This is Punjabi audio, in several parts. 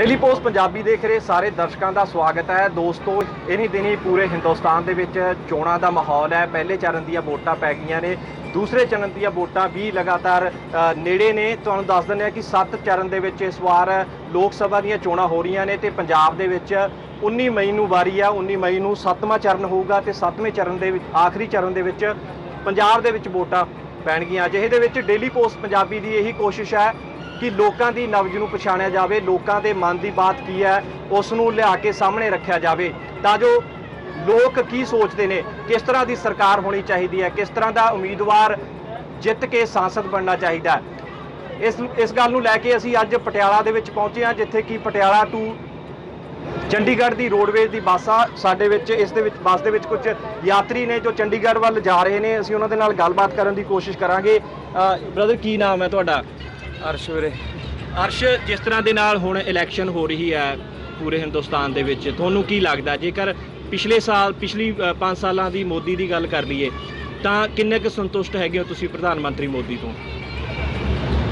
ਡੇਲੀ ਪੋਸਟ ਪੰਜਾਬੀ ਦੇਖ ਰਹੇ ਸਾਰੇ ਦਰਸ਼ਕਾਂ ਦਾ ਸਵਾਗਤ ਹੈ। ਦੋਸਤੋ ਇਨੀ ਦਿਨੀ ਪੂਰੇ ਹਿੰਦੁਸਤਾਨ ਦੇ ਵਿੱਚ ਚੋਣਾਂ ਦਾ ਮਾਹੌਲ ਹੈ। ਪਹਿਲੇ ਚਰਨ ਦੀਆਂ ਵੋਟਾਂ ਪੈ ਗਈਆਂ ਨੇ। ਦੂਸਰੇ ਚਰਨ ਦੀਆਂ ਵੋਟਾਂ ਵੀ ਲਗਾਤਾਰ ਨੇੜੇ ਨੇ। ਤੁਹਾਨੂੰ ਦੱਸ ਦਿੰਦੇ ਆ ਕਿ 7 ਚਰਨ ਦੇ ਵਿੱਚ ਇਸ ਵਾਰ ਲੋਕ ਸਭਾ ਦੀਆਂ ਚੋਣਾਂ ਹੋ ਰਹੀਆਂ ਨੇ ਤੇ ਪੰਜਾਬ ਦੇ ਵਿੱਚ 19 ਮਈ ਨੂੰ ਵਾਰੀ ਆ। 19 ਮਈ ਨੂੰ 7ਵਾਂ ਚਰਨ ਹੋਊਗਾ ਤੇ 7ਵੇਂ ਚਰਨ ਦੇ ਵਿੱਚ, ਆਖਰੀ ਚਰਨ ਦੇ ਵਿੱਚ ਪੰਜਾਬ ਦੇ ਵਿੱਚ ਵੋਟਾਂ ਪੈਣਗੀਆਂ। ਅਜਿਹੇ ਦੇ ਵਿੱਚ ਡੇਲੀ ਪੋਸਟ ਪੰਜਾਬੀ ਦੀ ਇਹੀ ਕੋਸ਼ਿਸ਼ ਹੈ ਕਿ ਲੋਕਾਂ ਦੀ ਨਬਜ਼ ਨੂੰ ਪਛਾਣਿਆ ਜਾਵੇ, ਲੋਕਾਂ ਦੇ ਮਨ ਦੀ ਬਾਤ ਕੀ ਹੈ, ਉਸ ਨੂੰ ਲਿਆ ਕੇ ਸਾਹਮਣੇ ਰੱਖਿਆ ਜਾਵੇ। ਤਾਂ ਜੋ ਲੋਕ ਕੀ ਸੋਚਦੇ ਨੇ, ਕਿਸ ਤਰ੍ਹਾਂ ਦੀ ਸਰਕਾਰ ਹੋਣੀ ਚਾਹੀਦੀ ਹੈ, ਕਿਸ ਤਰ੍ਹਾਂ ਦਾ ਉਮੀਦਵਾਰ ਜਿੱਤ ਕੇ ਸੰਸਦ ਬਣਨਾ ਚਾਹੀਦਾ ਹੈ। ਇਸ ਇਸ ਗੱਲ ਨੂੰ ਲੈ ਕੇ ਅਸੀਂ ਅੱਜ ਪਟਿਆਲਾ ਦੇ ਵਿੱਚ ਪਹੁੰਚੇ ਹਾਂ, ਜਿੱਥੇ ਕਿ ਪਟਿਆਲਾ ਟੂ ਚੰਡੀਗੜ੍ਹ ਦੀ ਰੋਡਵੇਜ਼ ਦੀ ਬੱਸ ਆ ਸਾਡੇ ਵਿੱਚ, ਇਸ ਦੇ ਵਿੱਚ, ਬੱਸ ਦੇ ਵਿੱਚ ਕੁਝ ਯਾਤਰੀ ਨੇ ਜੋ ਚੰਡੀਗੜ੍ਹ ਵੱਲ ਜਾ ਰਹੇ ਨੇ। ਅਸੀਂ ਉਹਨਾਂ ਦੇ ਨਾਲ ਗੱਲਬਾਤ ਕਰਨ ਦੀ ਕੋਸ਼ਿਸ਼ ਕਰਾਂਗੇ। ਬ੍ਰਦਰ ਕੀ ਨਾਮ ਹੈ ਤੁਹਾਡਾ? ਅਰਸ਼ ਵੀਰੇ। ਅਰਸ਼ ਜਿਸ ਤਰ੍ਹਾਂ ਦੇ ਨਾਲ ਹੁਣ ਇਲੈਕਸ਼ਨ ਹੋ ਰਹੀ ਹੈ ਪੂਰੇ ਹਿੰਦੁਸਤਾਨ ਦੇ ਵਿੱਚ ਤੁਹਾਨੂੰ ਕੀ ਲੱਗਦਾ? ਜੇਕਰ ਪਿਛਲੇ ਸਾਲ ਪਿਛਲੀ 5 ਸਾਲਾਂ ਦੀ ਮੋਦੀ ਦੀ ਗੱਲ ਕਰ ਲਈਏ ਤਾਂ ਕਿੰਨੇ ਕੁ ਸੰਤੁਸ਼ਟ ਹੈਗੇ ਹੋ ਤੁਸੀਂ ਪ੍ਰਧਾਨ ਮੰਤਰੀ ਮੋਦੀ ਤੋਂ?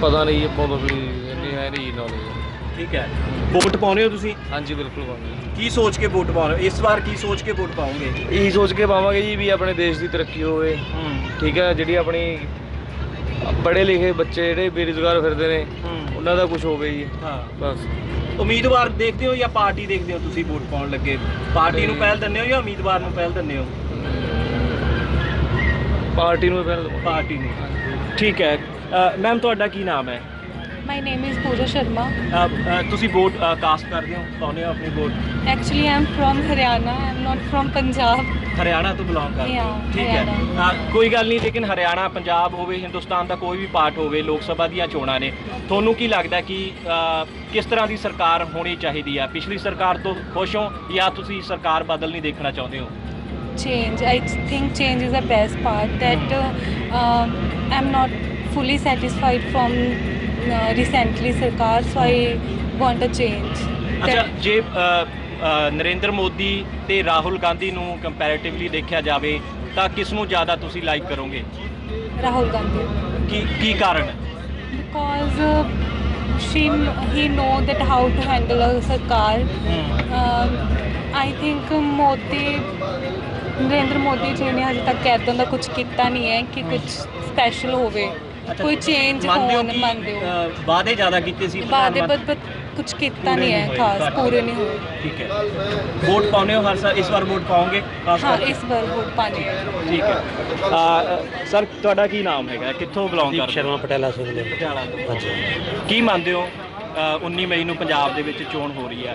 ਪਤਾ ਨਹੀਂ ਆਪਾਂ ਨੂੰ ਵੀ ਇੰਨੀ ਹੈ ਨਹੀਂ ਨੌਲੇਜ ਠੀਕ ਹੈ। ਵੋਟ ਪਾਉਨੇ ਹੋ ਤੁਸੀਂ? ਹਾਂਜੀ ਬਿਲਕੁਲ ਪਾਵਾਂਗੇ ਕੀ ਸੋਚ ਕੇ ਵੋਟ ਪਾਉਨੇ ਹੋ? ਇਸ ਵਾਰ ਕੀ ਸੋਚ ਕੇ ਵੋਟ ਪਾਓਗੇ? ਇਹੀ ਸੋਚ ਕੇ ਪਾਵਾਂਗੇ ਜੀ ਵੀ ਆਪਣੇ ਦੇਸ਼ ਦੀ ਤਰੱਕੀ ਹੋਵੇ। ਠੀਕ ਹੈ ਜਿਹੜੀ ਆਪਣੀ ਪੜ੍ਹੇ ਲਿਖੇ ਬੱਚੇ ਜਿਹੜੇ ਬੇਰੁਜ਼ਗਾਰ ਫਿਰਦੇ ਨੇ ਹੂੰ। ਉਹਨਾਂ ਦਾ ਕੁਝ ਹੋਵੇ ਜੀ ਹਾਂ। ਬਸ। ਉਮੀਦਵਾਰ ਦੇਖਦੇ ਹੋ ਜਾਂ ਪਾਰਟੀ ਦੇਖਦੇ ਹੋ ਤੁਸੀਂ ਵੋਟ ਪਾਉਣ ਲੱਗੇ? ਪਾਰਟੀ ਨੂੰ ਪਹਿਲ ਦਿੰਦੇ ਹੋ ਜਾਂ ਉਮੀਦਵਾਰ ਨੂੰ ਪਹਿਲ ਦਿੰਦੇ ਹੋ? ਪਾਰਟੀ ਨੂੰ ਫਿਰ ਪਾਰਟੀ ਨੂੰ। ਠੀਕ ਹੈ। ਮੈਮ ਤੁਹਾਡਾ ਕੀ ਨਾਮ ਹੈ? Is Pooja Sharma. ਅ, ਅ, ਤੁਸੀਂ ਵੋਟ ਕਾਸਟ ਕਰਦੇ ਹੋ ਪਾਉਂਦੇ ਹੋ ਆਪਣੀ vote Actually, I'm from Haryana. I'm not from Punjab. Haryana ਤੋਂ ਬਿਲੋਂਗ ਕਰਦੇ ਹੋ Yeah, ਠੀਕ ਹੈ ਹਰਿਆਣਾ। ਅ, ਕੋਈ ਗੱਲ ਨਹੀਂ ਲੇਕਿਨ ਹਰਿਆਣਾ ਪੰਜਾਬ ਹੋਵੇ ਹਿੰਦੁਸਤਾਨ ਦਾ ਕੋਈ ਵੀ ਪਾਰਟ ਹੋਵੇ ਲੋਕ ਸਭਾ ਦੀਆਂ ਚੋਣਾਂ ਨੇ ਤੁਹਾਨੂੰ ਕੀ ਲੱਗਦਾ ਕਿ ਅ, ਕਿਸ ਤਰ੍ਹਾਂ ਦੀ ਸਰਕਾਰ ਹੋਣੀ ਚਾਹੀਦੀ ਹੈ ਪਿਛਲੀ ਸਰਕਾਰ ਤੋਂ ਖੁਸ਼ ਹੋ ਜਾਂ ਤੁਸੀਂ ਸਰਕਾਰ ਬਦਲਣੀ ਦੇਖਣਾ ਚਾਹੁੰਦੇ ਹੋ Change. I think change is the best part. That uh, um, I'm not fully satisfied from uh, recently Sarkar, so I want a change. ਅੱਛਾ That- ਜੇ ਅ, ਅ, ਨਰਿੰਦਰ ਮੋਦੀ ਤੇ ਰਾਹੁਲ ਗਾਂਧੀ ਨੂੰ ਕੰਪੈਰੀਟਿਵਲੀ ਦੇਖਿਆ ਜਾਵੇ ਤਾਂ ਕਿਸ ਨੂੰ ਜ਼ਿਆਦਾ ਤੁਸੀਂ ਲਾਈਕ ਕਰੋਗੇ Rahul Gandhi. ਕੀ ਕੀ ਕਾਰਨ ਹੈ Because uh, she, he know that how to handle a Sarkar. Um, I think Modi Narendra Modi ji ਨੇ ਹਜੇ ਤੱਕ ਇੱਦਾਂ ਦਾ ਕੁਝ ਕੀਤਾ ਨਹੀਂ ਹੈ ਕਿ ਕੁਝ ਸਪੈਸ਼ਲ ਹੋਵੇ ਕੋਈ ਚੇਂਜ ਮੰਨਦੇ ਹੋ ਹੋਣ ਮੰਨਦੇ ਹੋ? ਵਾਅਦੇ ਜ਼ਿਆਦਾ ਕੀਤੇ ਸੀ ਬਾਦੇ ਪ੍ਰਧਾਨ ਬਦ ਕੁਝ ਕੀਤਾ ਪੂਰੇ ਨਹੀਂ ਹੈ ਖਾਸ। ਪੂਰੇ ਨਹੀਂ ਹੋਏ। ਠੀਕ ਹੈ। ਵੋਟ ਪਾਉਨੇ ਹੋ ਹਰ ਸਾਲ ਇਸ ਵਾਰ ਵੋਟ ਪਾਓਗੇ? ਖਾਸ ਹਾਂ? ਇਸ ਵਾਰ ਵੋਟ ਪਾਣੀ ਹੈ। ਠੀਕ ਹੈ। ਸਰ ਤੁਹਾਡਾ ਕੀ ਨਾਮ ਹੈਗਾ? ਕਿੱਥੋਂ ਬਿਲੋਂਗ ਕਰਦੇ ਸ਼ਰਮਾ ਪਟਿਆਲਾ ਸਿੰਘ ਦੇ ਪਟਿਆਲਾ ਤੋਂ। ਹਾਂਜੀ। ਕੀ ਮੰਨਦੇ ਹੋ? ਅ, 19 ਮਈ ਨੂੰ ਪੰਜਾਬ ਦੇ ਵਿੱਚ ਚੋਣ ਹੋ ਰਹੀ ਹੈ।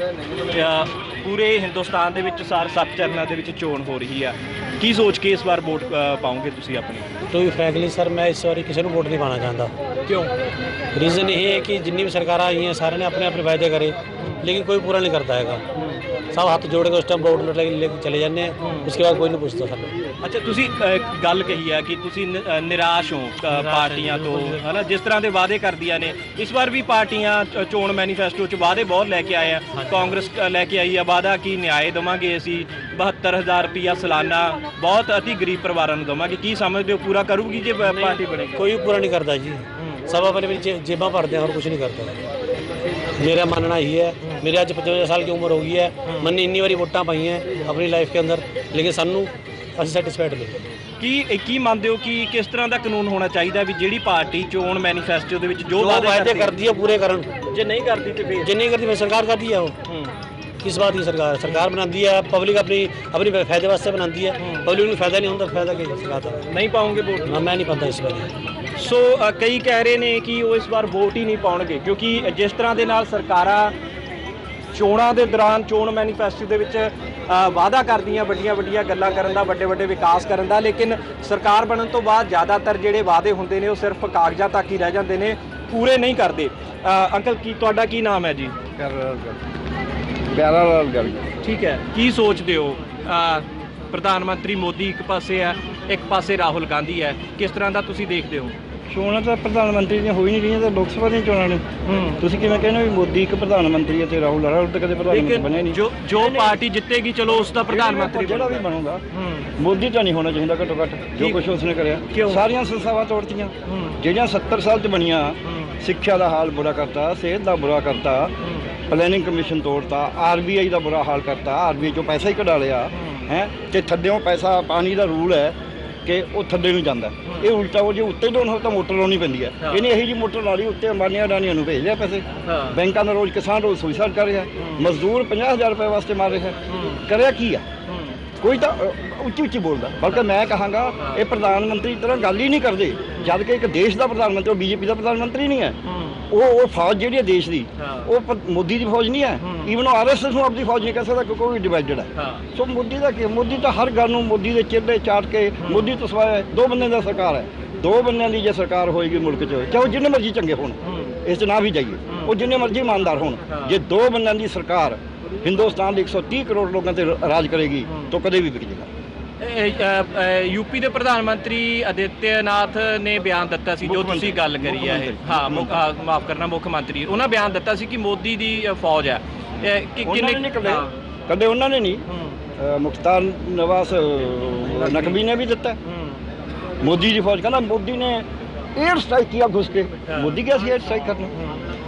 ਪੂਰੇ ਹਿੰਦੁਸਤਾਨ ਦੇ ਵਿੱਚ ਸਾਰ ਸੱਤ ਚਰਨਾਂ ਦੇ ਵਿੱਚ ਚੋਣ ਹੋ ਰਹੀ ਹੈ ਕੀ ਸੋਚ ਕੇ ਇਸ ਵਾਰ ਵੋਟ ਅ, ਪਾਓਗੇ ਤੁਸੀਂ ਆਪਣੀ? ਟੂ ਬੀ ਫ੍ਰੈਂਕਲੀ ਸਰ ਮੈਂ ਇਸ ਵਾਰੀ ਕਿਸੇ ਨੂੰ ਵੋਟ ਨਹੀਂ ਪਾਣਾ ਚਾਹੁੰਦਾ। ਕਿਉਂ? ਰੀਜ਼ਨ ਇਹ ਹੈ ਕਿ ਜਿੰਨੀ ਵੀ ਸਰਕਾਰਾਂ ਆਈਆਂ ਸਾਰਿਆਂ ਨੇ ਆਪਣੇ ਆਪਣੇ ਵਾਅਦੇ ਕਰੇ ਲੇਕਿਨ ਕੋਈ ਪੂਰਾ ਨਹੀਂ ਕਰਦਾ ਹੈਗਾ। ਸਭ ਹੱਥ ਜੋੜ ਕੇ ਉਸ ਟਾਈਮ ਬੋਰਡ ਲੈ ਕੇ- ਚਲੇ ਜਾਂਦੇ ਆ। ਉਸਕੇ ਬਾਅਦ ਕੋਈ ਨਹੀਂ ਪੁੱਛਦਾ ਸਾਨੂੰ। ਅੱਛਾ ਤੁਸੀਂ ਗੱਲ ਕਹੀ ਹੈ ਕਿ ਤੁਸੀਂ ਨਿਰਾਸ਼ ਹੋ ਪਾਰਟੀਆਂ ਤੋਂ ਹਨਾ? ਜਿਸ ਤਰ੍ਹਾਂ ਦੇ ਵਾਅਦੇ ਕਰਦੀਆਂ ਨੇ ਇਸ ਵਾਰ ਵੀ ਪਾਰਟੀਆਂ ਚੋਣ ਮੈਨੀਫੈਸਟੋ 'ਚ ਵਾਅਦੇ ਬਹੁਤ ਲੈ ਕੇ ਆਏ ਆ। ਕਾਂਗਰਸ ਲੈ ਕੇ ਆਈ ਆ ਵਾਅਦਾ ਕਿ ਨਿਆਏ ਦੇਵਾਂਗੇ ਅਸੀਂ। 72000 ਰੁਪਇਆ ਸਾਲਾਨਾ ਬਹੁਤ ਅਤਿ ਗਰੀਬ ਪਰਿਵਾਰਾਂ ਨੂੰ ਦੇਵਾਂਗੇ। ਕੀ ਸਮਝਦੇ ਹੋ ਪੂਰਾ ਕਰੂਗੀ ਜੇ ਪਾਰਟੀ ਬਣੇ ਕੋਈ ਪੂਰਾ ਨਹੀਂ ਕਰਦਾ ਜੀ। ਸਭਾ ਆਪਣੇ ਵਿੱਚ ਜੇਬਾਂ ਭਰਦੇ ਆ ਹੋਰ ਕੁਝ ਨਹੀਂ ਕਰਦਾ। मेरा मानना यही है मेरी ਅੱਜ 55 ਸਾਲ ਦੀ ਉਮਰ ਹੋ ਗਈ ਹੈ मैंने ਇੰਨੀ ਵਾਰੀ ਵੋਟਾਂ ਪਾਈਆਂ ਆਪਣੀ ਲਾਈਫ ਕੇ ਅੰਦਰ ਲੇਕਿਨ ਸਾਨੂੰ ਅਸੀਂ ਸੈਟੀਸਫਾਈਡ ਨਹੀਂ ਕੀ ਇਹ ਕੀ ਮੰਨਦੇ ਹੋ ਕਿ ਕਿਸ ਤਰ੍ਹਾਂ ਦਾ ਕਾਨੂੰਨ ਹੋਣਾ ਚਾਹੀਦਾ ਵੀ ਜਿਹੜੀ ਪਾਰਟੀ ਚੋਣ ਮੈਨੀਫੈਸਟੋ ਦੇ ਵਿੱਚ ਜੋ ਜੋ ਵਾਅਦੇ ਵਾਅਦੇ ਕਰਦੀ ਹੈ ਪੂਰੇ ਕਰਨ ਜੇ ਨਹੀਂ ਕਰਦੀ ਤੇ ਫਿਰ ਜੇ ਨਹੀਂ ਕਰਦੀ ਫਿਰ ਸਰਕਾਰ ਕਰਦੀ ਹੈ ਉਹ ਹੂੰ ਕਿਸ ਬਾਤ ਦੀ ਸਰਕਾਰ ਸਰਕਾਰ ਬਣਾਉਂਦੀ ਹੈ ਪਬਲਿਕ ਆਪਣੀ ਆਪਣੀ ਫਾਇਦੇ ਵਾਸਤੇ ਬਣਾਉਂਦੀ ਹੈ ਪਬਲਿਕ ਨੂੰ ਫਾਇਦਾ ਨਹੀਂ ਹੁੰਦਾ ਫਾਇਦਾ ਕੀ ਸਰਕਾਰ ਦਾ ਨਹੀਂ ਪਾਉਂਗੇ ਵੋਟ ਨਾ ਮੈਂ ਨਹੀਂ ਪਾਉਂਦਾ ਇਸ ਬਾਰੇ ਸੋ ਕਈ ਕਹਿ ਰਹੇ ਨੇ ਕਿ ਉਹ ਇਸ ਵਾਰ ਵੋਟ ਹੀ ਨਹੀਂ ਪਾਉਣਗੇ ਕਿਉਂਕਿ ਜਿਸ ਤਰ੍ਹਾਂ ਦੇ ਨਾਲ ਸਰਕਾਰਾਂ ਚੋਣਾਂ ਦੇ ਦੌਰਾਨ ਚੋਣ ਮੈਨੀਫੈਸਟੋ ਦੇ ਵਿੱਚ ਵਾਅਦਾ ਕਰਦੀਆਂ ਵੱਡੀਆਂ ਵੱਡੀਆਂ ਗੱਲਾਂ ਕਰਨ ਦਾ ਵੱਡੇ ਵੱਡੇ ਵਿਕਾਸ ਕਰਨ ਦਾ ਲੇਕਿਨ ਸਰਕਾਰ ਬਣਨ ਤੋਂ ਬਾਅਦ ਜ਼ਿਆਦਾਤਰ ਜਿਹੜੇ ਵਾਅਦੇ ਹੁੰਦੇ ਨੇ ਉਹ ਸਿਰਫ ਕਾਗਜ਼ਾਂ ਤੱਕ ਹੀ ਰਹਿ ਜਾਂਦੇ ਨੇ ਪੂਰੇ ਨਹੀਂ ਕਰਦੇ। ਅੰਕਲ ਕੀ ਤੁਹਾਡਾ ਕੀ ਨਾਮ ਹੈ ਜੀ? ਪਿਆਰਾ ਲਾਲ ਗੱਲ ਠੀਕ ਹੈ ਕੀ ਸੋਚਦੇ ਹੋ? ਪ੍ਰਧਾਨ ਮੰਤਰੀ ਮੋਦੀ ਇੱਕ ਪਾਸੇ ਹੈ ਇੱਕ ਪਾਸੇ ਰਾਹੁਲ ਗਾਂਧੀ ਹੈ ਕਿਸ ਤਰ੍ਹਾਂ ਦਾ ਤੁਸੀਂ ਦੇਖਦੇ ਹੋ? ਚੋਣਾਂ ਤਾਂ ਪ੍ਰਧਾਨ ਮੰਤਰੀ ਦੀਆਂ ਹੋ ਹੀ ਨਹੀਂ ਰਹੀਆਂ ਤਾਂ ਲੋਕ ਸਭਾ ਦੀਆਂ ਚੋਣਾਂ ਨੇ। ਤੁਸੀਂ ਕਿਵੇਂ ਕਹਿੰਦੇ ਹੋ ਵੀ ਮੋਦੀ ਇੱਕ ਪ੍ਰਧਾਨ ਮੰਤਰੀ ਹੈ ਤੇ ਰਾਹੁਲ ਰਾਹੁਲ ਤਾਂ ਕਦੇ ਪ੍ਰਧਾਨ ਮੰਤਰੀ ਬਣਿਆ ਨਹੀਂ? ਜੋ ਜੋ ਪਾਰਟੀ ਜਿੱਤੇਗੀ ਚਲੋ ਉਸ ਦਾ ਪ੍ਰਧਾਨ ਮੰਤਰੀ ਜਿਹੜਾ ਵੀ ਬਣੂਗਾ। ਮੋਦੀ ਤਾਂ ਨਹੀਂ ਹੋਣਾ ਚਾਹੀਦਾ ਘੱਟੋ ਘੱਟ ਜੋ ਕੁਝ ਉਸਨੇ? ਕਰਿਆ। ਸਾਰੀਆਂ ਸੰਸਥਾਵਾਂ ਤੋੜਤੀਆਂ। ਜਿਹੜੀਆਂ 70 ਸਾਲ ਚ ਬਣੀਆਂ ਸਿੱਖਿਆ ਦਾ ਹਾਲ ਬੁਰਾ ਕਰਤਾ ਸਿਹਤ ਦਾ ਬੁਰਾ ਕਰਤਾ ਪਲੈਨਿੰਗ ਕਮਿਸ਼ਨ ਤੋੜਤਾ ਆਰਬੀਆਈ ਦਾ ਬੁਰਾ ਹਾਲ ਕਰਤਾ ਆਰਬੀਆਈ ਚੋਂ ਪੈਸਾ ਹੀ ਕਢਾ ਲਿਆ ਹੈ। ਤੇ ਥੱਲਿਓਂ ਪੈਸਾ ਪਾਣੀ ਦਾ ਰੂਲ ਹੈ ਕਿ ਉਹ ਥੱਲੇ ਨੂੰ ਜਾਂਦਾ ਇਹ ਉਲਟਾ ਉਹ ਜੇ ਉੱਤੇ ਡੋਨ ਹੋ ਤਾਂ ਮੋਟਰ ਲਾਉਣੀ ਪੈਂਦੀ ਹੈ। ਇਹਨੇ ਇਹੀ ਜੀ ਮੋਟਰ ਲਾ ਲਈ ਉੱਤੇ ਅੰਬਾਨੀਆਂ ਅਡਾਨੀਆਂ ਨੂੰ ਭੇਜ ਲਿਆ ਪੈਸੇ। ਬੈਂਕਾਂ ਦਾ ਰੋਜ਼ ਕਿਸਾਨ ਰੋਜ਼ ਸੁਈਸਾਈਡ ਕਰ ਰਿਹਾ ਮਜ਼ਦੂਰ 50000 ਰੁਪਏ ਵਾਸਤੇ ਮਾਰ ਰਿਹਾ ਕਰਿਆ ਕੀ ਆ? ਕੋਈ ਤਾਂ ਉੱਚੀ ਉੱਚੀ ਬੋਲਦਾ। ਬਲਕਿ ਮੈਂ ਕਹਾਂਗਾ ਇਹ ਪ੍ਰਧਾਨ ਮੰਤਰੀ ਤਰ੍ਹਾਂ ਗੱਲ ਹੀ ਨਹੀਂ ਕਰਦੇ। ਜਦ ਕਿ ਇੱਕ ਦੇਸ਼ ਦਾ ਪ੍ਰਧਾਨ ਮੰਤਰੀ ਉਹ ਬੀਜੇਪੀ ਦਾ ਪ੍ਰਧਾਨ ਮੰਤਰੀ ਨਹੀਂ ਹੈ। ਉਹ ਉਹ ਫੌਜ ਜਿਹੜੀ ਹੈ ਦੇਸ਼ ਦੀ। ਉਹ ਪ- ਮੋਦੀ ਦੀ ਫੌਜ ਨਹੀਂ ਹੈ। ਈਵਨ ਉਹ ਆਰਐਸਐਸ ਨੂੰ ਆਪਣੀ ਫੌਜ ਨਹੀਂ ਕਹਿ ਸਕਦਾ ਕਿਉਂਕਿ ਉਹ ਵੀ ਡਿਵਾਈਡਡ ਹੈ। ਸੋ ਮੋਦੀ ਦਾ ਕੀ ਮੋਦੀ ਤਾਂ ਹਰ ਗੱਲ ਨੂੰ ਮੋਦੀ ਦੇ ਚਿਹਰੇ ਚਾਟ ਕੇ ਮੋਦੀ ਤੋਂ ਸਵਾਏ ਦੋ ਬੰਦਿਆਂ ਦਾ ਸਰਕਾਰ ਹੈ। ਦੋ ਬੰਦਿਆਂ ਦੀ ਜੇ ਸਰਕਾਰ ਹੋਏਗੀ ਮੁਲਕ 'ਚ ਚਾਹੇ ਉਹ ਜਿੰਨੇ ਮਰਜ਼ੀ ਚੰਗੇ ਹੋਣ ਇਸ 'ਚ ਨਾ ਵੀ ਜਾਈਏ। ਉਹ ਜਿੰਨੇ ਮਰਜ਼ੀ ਇਮਾਨਦਾਰ ਹੋਣ। ਜੇ ਦੋ ਬੰਦਿਆਂ ਦੀ ਸਰਕਾਰ ਹਿੰਦੁਸਤਾਨ ਦੇ 130 ਕਰੋੜ ਲੋਕਾਂ ਤੇ ਰਾਜ ਕਰੇਗੀ ਤਾਂ ਕਦੇ ਵੀ ਵਿਕ ਜਾਏਗਾ ਯੂਪੀ ਦੇ ਪ੍ਰਧਾਨ ਮੰਤਰੀ ਅਦਿੱਤਿਆਨਾਥ ਨੇ ਬਿਆਨ ਦਿੱਤਾ ਸੀ ਜੋ ਤੁਸੀਂ। ਗੱਲ ਕਰੀ ਹੈ। ਇਹ ਹਾਂ ਮਾਫ ਕਰਨਾ ਮੁੱਖ ਮੰਤਰੀ। ਉਹਨਾਂ ਬਿਆਨ ਦਿੱਤਾ ਸੀ ਕਿ ਮੋਦੀ ਦੀ ਫੌਜ ਹੈ। ਕਿੰਨੇ ਕਦੇ। ਉਹਨਾਂ ਨੇ ਨਹੀਂ। ਮੁਖਤਾਰ ਨਵਾਜ਼ ਅ, ਨਕਵੀ ਨੇ ਵੀ ਦਿੱਤਾ। ਮੋਦੀ ਦੀ ਫੌਜ ਕਹਿੰਦਾ ਮੋਦੀ ਨੇ 에ਅਰ ਸਟ੍ਰਾਈਕ ਕੀਤਾ ਘੁਸ ਕੇ। ਮੋਦੀ ਗਿਆ ਸੀ 에ਅਰ ਸਟ੍ਰਾਈਕ ਕਰਨ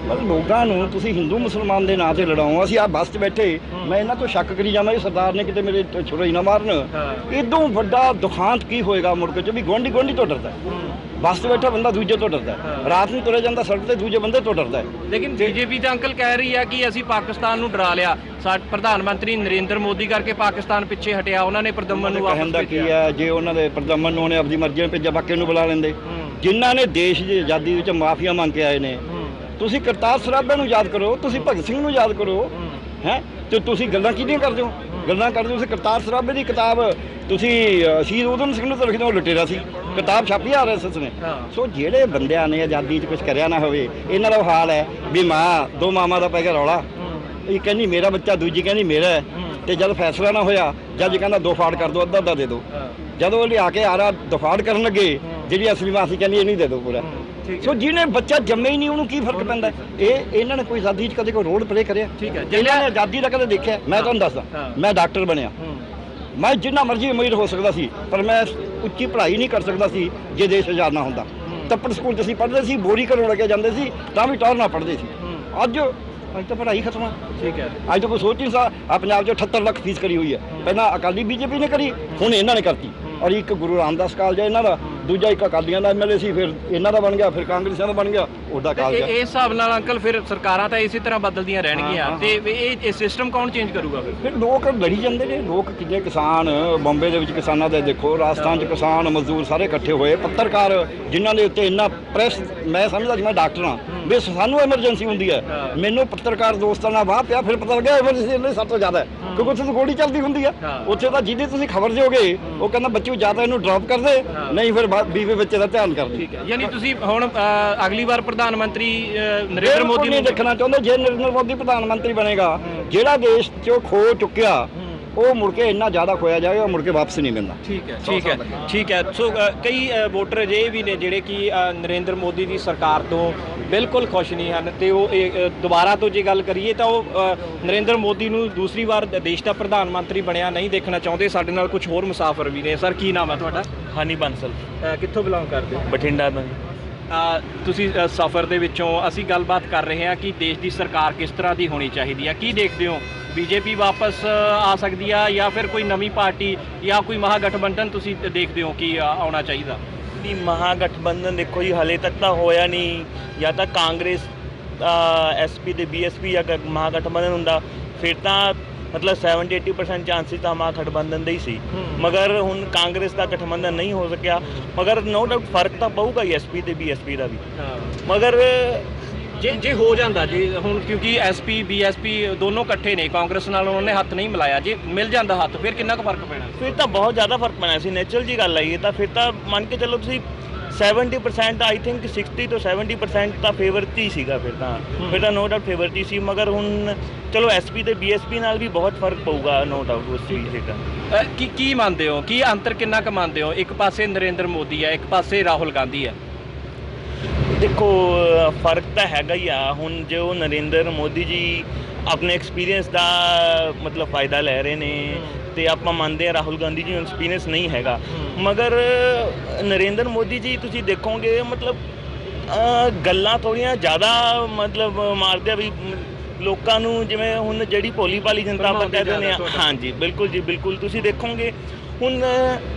ਮਤਲਬ ਲੋਕਾਂ ਨੂੰ ਤੁਸੀਂ ਹਿੰਦੂ ਮੁਸਲਮਾਨ ਦੇ ਨਾਂ ਤੇ ਲੜਾਓ ਅਸੀਂ ਆ ਬੱਸ 'ਚ ਬੈਠੇ ਮੈਂ ਇਹਨਾਂ ਤੋਂ ਸ਼ੱਕ ਕਰੀ ਜਾਂਦਾ ਇਹ ਸਰਦਾਰ ਨੇ ਕਿਤੇ ਮੇਰੇ ਛੁਰਾ ਨਾ ਮਾਰਨ। ਇਦੋਂ ਵੱਡਾ ਦੁਖਾਂਤ ਕੀ ਹੋਏਗਾ ਮੁਲਕ 'ਚ ਵੀ ਗੁਆਂਢੀ ਗੁਆਂਢੀ ਤੋਂ ਡਰਦਾ। ਬੱਸ 'ਚ ਬੈਠਾ ਬੰਦਾ ਦੂਜੇ ਤੋਂ ਡਰਦਾ। ਰਾਤ ਨੂੰ ਤੁਰੇ ਜਾਂਦਾ ਸੜਕ ਤੇ ਦੂਜੇ ਬੰਦੇ ਤੋਂ ਡਰਦਾ ਲੇਕਿਨ ਬੀਜੇਪੀ ਤਾਂ ਅੰਕਲ ਕਹਿ ਰਹੀ ਹੈ ਕਿ ਅਸੀਂ ਪਾਕਿਸਤਾਨ ਨੂੰ ਡਰਾ ਲਿਆ। ਪ੍ਰਧਾਨ ਮੰਤਰੀ ਨਰਿੰਦਰ ਮੋਦੀ ਕਰਕੇ ਪਾਕਿਸਤਾਨ ਪਿੱਛੇ ਹਟਿਆ ਉਹਨਾਂ ਨੇ ਪ੍ਰਦਮਨ ਨੂੰ ਵਾਪਸ ਦਾ ਕੀ ਭੇਜਿਆ ਹੈ ਜੇ ਉਹਨਾਂ ਦੇ ਪ੍ਰਦਮਨ ਨੂੰ ਉਹਨੇ ਆਪਣੀ ਮਰਜ਼ੀ ਨਾਲ ਭੇਜਿਆ ਬਾਕੀ ਨੂੰ ਬੁਲਾ ਲੈਂਦੇ। ਜਿਨ੍ਹਾਂ ਨੇ ਦੇਸ਼ ਦੀ ਆਜ਼ਾਦੀ ਵਿੱਚ ਮਾਫੀਆ ਮੰਗ ਕੇ ਆਏ ਨੇ ਤੁਸੀਂ ਕਰਤਾਰ ਸਰਾਭਾ ਨੂੰ ਯਾਦ ਕਰੋ ਤੁਸੀਂ ਭਗਤ ਸਿੰਘ ਨੂੰ ਯਾਦ ਕਰੋ ਹੈ। ਤੇ ਤੁਸੀਂ ਗੱਲਾਂ ਕਿਹਦੀਆਂ ਕਰਦੇ ਹੋ? ਗੱਲਾਂ ਕਰਦੇ ਹੋ ਤੁਸੀਂ ਕਰਤਾਰ ਸਰਾਭੇ ਦੀ ਕਿਤਾਬ ਤੁਸੀਂ ਸ਼ਹੀਦ ਊਧਮ ਸਿੰਘ ਨੂੰ ਤਾਂ ਲਿਖਦੇ ਹੋ ਲੁਟੇਰਾ ਸੀ। ਕਿਤਾਬ ਛਾਪੀ ਆ ਆਰਐਸਐਸ ਨੇ ਹਾਂ। ਸੋ ਜਿਹੜੇ ਬੰਦਿਆਂ ਨੇ ਆਜ਼ਾਦੀ 'ਚ ਕੁਝ ਕਰਿਆ ਨਾ ਹੋਵੇ ਇਹਨਾਂ ਦਾ ਹਾਲ ਹੈ ਵੀ ਮਾਂ ਦੋ ਮਾਮਾ ਦਾ ਪੈ ਗਿਆ ਰੌਲਾ। ਇਹ ਕਹਿੰਦੀ ਮੇਰਾ ਬੱਚਾ ਦੂਜੀ ਕਹਿੰਦੀ ਮੇਰਾ ਹੈ। ਤੇ ਜਦ ਫੈਸਲਾ ਨਾ ਹੋਇਆ ਜੱਜ ਕਹਿੰਦਾ ਦੋ ਫਾੜ ਕਰ ਦੋ ਅੱਧਾ ਅੱਧਾ ਦੇ ਦਿਓ ਜਦੋਂ ਉਹ ਲਿਆ ਕੇ ਆਰਾ ਦਫਾੜ ਕਰਨ ਲੱਗੇ ਜਿਹੜੀ ਅਸਲੀ ਮਾਸੀ ਕਹਿੰਦੀ ਇਹ ਨਹੀਂ ਦੇ ਦਿਓ ਪੂਰਾ। ਸੋ ਜਿਹਨੇ ਬੱਚਾ ਜੰਮੇ ਹੀ ਨਹੀਂ ਉਹਨੂੰ ਕੀ ਫ਼ਰਕ ਪੈਂਦਾ? ਹੈ? ਇਹ ਇਹਨਾਂ ਨੇ ਕੋਈ ਆਜ਼ਾਦੀ 'ਚ ਕਦੇ ਕੋਈ ਰੋਲ ਪਲੇ ਕਰਿਆ? ਠੀਕ ਹੈ। ਇਹਨਾਂ ਨੇ ਆਜ਼ਾਦੀ ਦਾ ਕਦੇ ਦੇਖਿਆ? ਮੈਂ ਤੁਹਾਨੂੰ ਦੱਸਦਾ। ਹਾਂ। ਮੈਂ ਡਾਕਟਰ ਬਣਿਆ। ਮੈਂ ਜਿੰਨਾ ਮਰਜ਼ੀ ਅਮੀਰ ਹੋ ਸਕਦਾ ਸੀ ਪਰ ਮੈਂ ਉੱਚੀ ਪੜ੍ਹਾਈ ਨਹੀਂ ਕਰ ਸਕਦਾ ਸੀ ਜੇ ਦੇਸ਼ ਆਜ਼ਾਦ ਨਾ ਹੁੰਦਾ। ਤੱਪੜ ਸਕੂਲ 'ਚ ਅਸੀਂ ਪੜ੍ਹਦੇ ਸੀ ਬੋਰੀ ਘਰੋਂ ਲੈ ਕੇ ਜਾਂਦੇ ਸੀ ਤਾਂ ਵੀ ਟੌਰ ਨਾਲ ਪੜ੍ਹਦੇ ਸੀ। ਅੱਜ ਅੱਜ ਤਾਂ ਪੜ੍ਹਾਈ ਖਤਮ ਆ। ਠੀਕ ਹੈ। ਅੱਜ ਤਾਂ ਕੋਈ ਸੋਚ ਨਹੀਂ ਸਕਦਾ ਆ ਪੰਜਾਬ 'ਚ 78 ਲੱਖ ਫੀਸ ਕਰੀ ਹੋਈ ਹੈ। ਪਹਿਲਾਂ ਅਕਾਲੀ ਬੀਜੇਪੀ ਨੇ ਕਰੀ ਹੁਣ ਇਹਨਾਂ ਨੇ ਕਰਤੀ। ਔਰ ਇੱਕ ਗੁਰੂ ਰਾਮਦਾਸ ਕਾਲਜ ਹੈ ਇਹਨਾਂ ਦਾ ਦੂਜਾ ਇੱਕ ਅਕਾਲੀਆਂ ਦਾ ਐਮਐਲਏ ਸੀ ਫਿਰ ਇਹਨਾਂ ਦਾ ਬਣ ਗਿਆ ਫਿਰ ਕਾਂਗਰਸੀਆਂ ਦਾ ਬਣ ਗਿਆ ਉਹਦਾ ਕਾਲਜ ਹੈ ਇਹ ਹਿਸਾਬ ਨਾਲ ਅੰਕਲ ਫਿਰ ਸਰਕਾਰਾਂ ਤਾਂ ਇਸੇ ਤਰ੍ਹਾਂ ਬਦਲਦੀਆਂ ਰਹਿਣਗੀਆਂ। ਤੇ ਇਹ ਇਹ ਸਿਸਟਮ ਕੌਣ ਚੇਂਜ ਕਰੂਗਾ ਫਿਰ? ਫਿਰ ਲੋਕ ਲੜੀ ਜਾਂਦੇ ਨੇ ਲੋਕ ਕਿੰਨੇ ਕਿਸਾਨ ਬੰਬੇ ਦੇ ਵਿੱਚ ਕਿਸਾਨਾਂ ਦੇ ਦੇਖੋ ਰਾਜਸਥਾਨ 'ਚ ਕਿਸਾਨ ਮਜ਼ਦੂਰ ਸਾਰੇ ਇਕੱਠੇ ਹੋਏ ਪੱਤਰਕਾਰ ਜਿਨ੍ਹਾਂ ਦੇ ਉੱਤੇ ਇੰਨਾ ਪ੍ਰੈਸ ਮੈਂ ਸਮਝਦਾ ਜਿਵੇਂ ਡਾਕਟਰ ਹਾਂ ਵੀ ਸਾਨੂੰ ਐਮਰਜੈਂਸੀ ਹੁੰਦੀ ਹੈ। ਮੈਨੂੰ ਪੱਤਰਕਾਰ ਦੋਸਤਾਂ ਨਾਲ ਵਾਹ ਪਿਆ ਫਿਰ ਪਤਾ ਲੱਗਿਆ ਐਮਰਜੈਂਸੀ ਇਹਨੇ ਸਭ ਤੋਂ ਜ਼ਿਆਦਾ ਹੈ। ਕਿਉਂਕਿ ਉੱਥੇ ਤਾਂ ਗੋਲੀ ਚੱਲਦੀ ਹੁੰਦੀ ਆ। ਉੱਥੇ ਤਾਂ ਜਿਹਦੀ ਤੁਸੀਂ ਖਬਰ ਦਿਓਗੇ ਉਹ ਕਹਿੰਦਾ ਬੱਚੂ ਜਾਂ ਤਾਂ ਇਹਨੂੰ ਡ੍ਰੌਪ ਕਰ ਦੇ ਨਹੀਂ ਫਿਰ ਬੀਵੇ ਬੱਚੇ ਦਾ ਧਿਆਨ ਕਰ ਦੇ। ਠੀਕ ਹੈ। ਯਾਨੀ ਤੁਸੀਂ ਹੁਣ ਅ, ਅਗਲੀ ਵਾਰ ਪ੍ਰਧਾਨ ਮੰਤਰੀ ਅ, ਨਰਿੰਦਰ ਮੋਦੀ ਨੂੰ ਦੇਖਣਾ ਚਾਹੁੰਦੇ। ਜੇ ਨਰਿੰਦਰ ਮੋਦੀ ਪ੍ਰਧਾਨ ਮੰਤਰੀ ਬਣੇਗਾ ਜਿਹੜਾ ਦੇਸ਼ 'ਚੋਂ ਖੋ ਚੁੱਕਿਆ ਉਹ ਮੁੜ ਕੇ ਇੰਨਾ ਜ਼ਿਆਦਾ ਖੋਇਆ ਜਾਏਗਾ ਮੁੜ ਕੇ ਵਾਪਸ ਨਹੀਂ ਮਿਲਣਾ ਠੀਕ ਹੈ ਠੀਕ ਹੈ ਠੀਕ ਹੈ। ਸੋ ਕਈ ਵੋਟਰ ਅਜਿਹੇ ਵੀ ਨੇ ਜਿਹੜੇ ਕਿ ਨਰਿੰਦਰ ਮੋਦੀ ਦੀ ਸਰਕਾਰ ਤੋਂ ਬਿਲਕੁਲ ਖੁਸ਼ ਨਹੀਂ ਹਨ ਤੇ ਉਹ ਦੁਬਾਰਾ ਤੋਂ ਜੇ ਗੱਲ ਕਰੀਏ ਤਾਂ ਉਹ ਨਰਿੰਦਰ ਮੋਦੀ ਨੂੰ ਦੂਸਰੀ ਵਾਰ ਦੇਸ਼ ਦਾ ਪ੍ਰਧਾਨ ਮੰਤਰੀ ਬਣਿਆ ਨਹੀਂ ਦੇਖਣਾ ਚਾਹੁੰਦੇ। ਸਾਡੇ ਨਾਲ ਕੁਝ ਹੋਰ ਮੁਸਾਫਰ ਵੀ ਨੇ। ਸਰ ਕੀ ਨਾਮ ਹੈ ਤੁਹਾਡਾ? ਹਾਨੀ ਬੰਸਲ। ਕਿੱਥੋਂ ਬਿਲੋਂਗ ਕਰਦੇ? ਹੋ ਬਠਿੰਡਾ ਤੋਂ। ਤੁਸੀਂ ਸਫ਼ਰ ਦੇ ਵਿੱਚੋਂ ਅਸੀਂ ਗੱਲਬਾਤ ਕਰ ਰਹੇ ਹਾਂ ਕਿ ਦੇਸ਼ ਦੀ ਸਰਕਾਰ ਕਿਸ ਤਰ੍ਹਾਂ ਦੀ ਹੋਣੀ ਚਾਹੀਦੀ ਹੈ। ਕੀ ਦੇਖਦੇ ਹੋ? ਬੀਜੇਪੀ ਵਾਪਸ ਆ ਸਕਦੀ ਆ ਜਾਂ ਫਿਰ ਕੋਈ ਨਵੀਂ ਪਾਰਟੀ ਜਾਂ ਕੋਈ ਮਹਾਗਠਬੰਧਨ ਤੁਸੀਂ ਦੇਖਦੇ ਹੋ ਕਿ ਆਉਣਾ ਚਾਹੀਦਾ? ਨਹੀਂ ਮਹਾਗਠਬੰਧਨ ਦੇਖੋ ਜੀ ਹਲੇ ਤੱਕ ਤਾਂ ਹੋਇਆ ਨਹੀਂ। ਜਾਂ ਤਾਂ ਕਾਂਗਰਸ ਐਸਪੀ ਤੇ ਬੀਐਸਪੀ ਜਾਂ ਮਹਾਗਠਬੰਧਨ ਹੁੰਦਾ ਫਿਰ ਤਾਂ ਮਤਲਬ 70 80% ਚਾਂਸਿਸ ਤਾਂ ਮਹਾਗਠਬੰਧਨ ਦੇ ਹੀ ਸੀ। ਮਗਰ ਹੁਣ ਕਾਂਗਰਸ ਦਾ ਗਠਬੰਧਨ ਨਹੀਂ ਹੋ ਸਕਿਆ। ਮਗਰ ਨੋ ਡਾਊਟ ਫ਼ਰਕ ਤਾਂ ਪਊਗਾ ਐਸਪੀ ਤੇ ਬੀਐਸਪੀ ਦਾ ਵੀ। ਮਗਰ ਜੇ ਜੇ ਹੋ ਜਾਂਦਾ ਜੇ ਹੁਣ ਕਿਉਂਕਿ ਐਸਪੀ ਬੀਐਸਪੀ ਦੋਨੋਂ ਇਕੱਠੇ ਨੇ ਕਾਂਗਰਸ ਨਾਲ ਉਹਨਾਂ ਨੇ ਹੱਥ ਨਹੀਂ ਮਿਲਾਇਆ। ਜੇ ਮਿਲ ਜਾਂਦਾ ਹੱਥ ਫਿਰ ਕਿੰਨਾ ਕੁ ਫ਼ਰਕ ਪੈਣਾ? ਫਿਰ ਤਾਂ ਬਹੁਤ ਜ਼ਿਆਦਾ ਫ਼ਰਕ ਪੈਣਾ ਸੀ ਨੇਚਰਲ ਜੀ ਗੱਲ ਆਈ ਹੈ ਤਾਂ ਫਿਰ ਤਾਂ ਮੰਨ ਕੇ ਚੱਲੋ ਤੁਸੀਂ 70% ਆਈ ਥਿੰਕ 60 ਤੋਂ 70% ਤਾਂ ਫੇਵਰ ਹੀ ਸੀਗਾ ਫਿਰ ਤਾਂ। ਫਿਰ ਤਾਂ ਨੋ ਡਾਊਟ ਫੇਵਰ ਹੀ ਸੀ ਮਗਰ ਹੁਣ ਚਲੋ ਐਸਪੀ ਤੇ ਬੀਐਸਪੀ ਨਾਲ ਵੀ ਬਹੁਤ ਫ਼ਰਕ ਪਊਗਾ ਨੋ ਡਾਊਟ ਉਸ ਚੀਜ਼ ਤੇ ਤਾਂ। ਕੀ ਕੀ ਮੰਨਦੇ ਹੋ? ਕੀ ਅੰਤਰ ਕਿੰਨਾ ਕੁ ਮੰਨਦੇ ਹੋ? ਇੱਕ ਪਾਸੇ ਨਰਿੰਦਰ ਮੋਦੀ ਹੈ ਇੱਕ ਪਾਸੇ ਰਾਹੁਲ ਗਾਂਧੀ ਹੈ ਦੇਖੋ ਫ਼ਰਕ ਤਾਂ ਹੈਗਾ ਹੀ ਆ। ਹੁਣ ਜੋ ਨਰਿੰਦਰ ਮੋਦੀ ਜੀ ਆਪਣੇ ਐਕਸਪੀਰੀਅੰਸ ਦਾ ਮਤਲਬ ਫਾਇਦਾ ਲੈ ਰਹੇ ਨੇ ਤੇ ਆਪਾਂ ਮੰਨਦੇ ਆ ਰਾਹੁਲ ਗਾਂਧੀ ਜੀ ਨੂੰ ਐਕਸਪੀਰੀਅੰਸ ਨਹੀਂ ਹੈਗਾ। ਮਗਰ ਨਰਿੰਦਰ ਮੋਦੀ ਜੀ ਤੁਸੀਂ ਦੇਖੋਗੇ ਮਤਲਬ ਗੱਲਾਂ ਥੋੜੀਆਂ ਜ਼ਿਆਦਾ ਮਤਲਬ ਮਾਰਦੇ ਆ ਵੀ ਲੋਕਾਂ ਨੂੰ ਜਿਵੇਂ ਹੁਣ ਜਿਹੜੀ ਭੋਲੀ ਭਾਲੀ ਜਨਤਾ ਆਪਾਂ ਭਰਮਾਉਂਦੇ ਕਹਿ ਦਿੰਦੇ ਆ। ਜ਼ਿਆਦਾ ਤੁਹਾਡਾ। ਹਾਂਜੀ ਬਿਲਕੁਲ ਜੀ ਬਿਲਕੁਲ। ਤੁਸੀਂ ਦੇਖੋਗੇ ਹੁਣ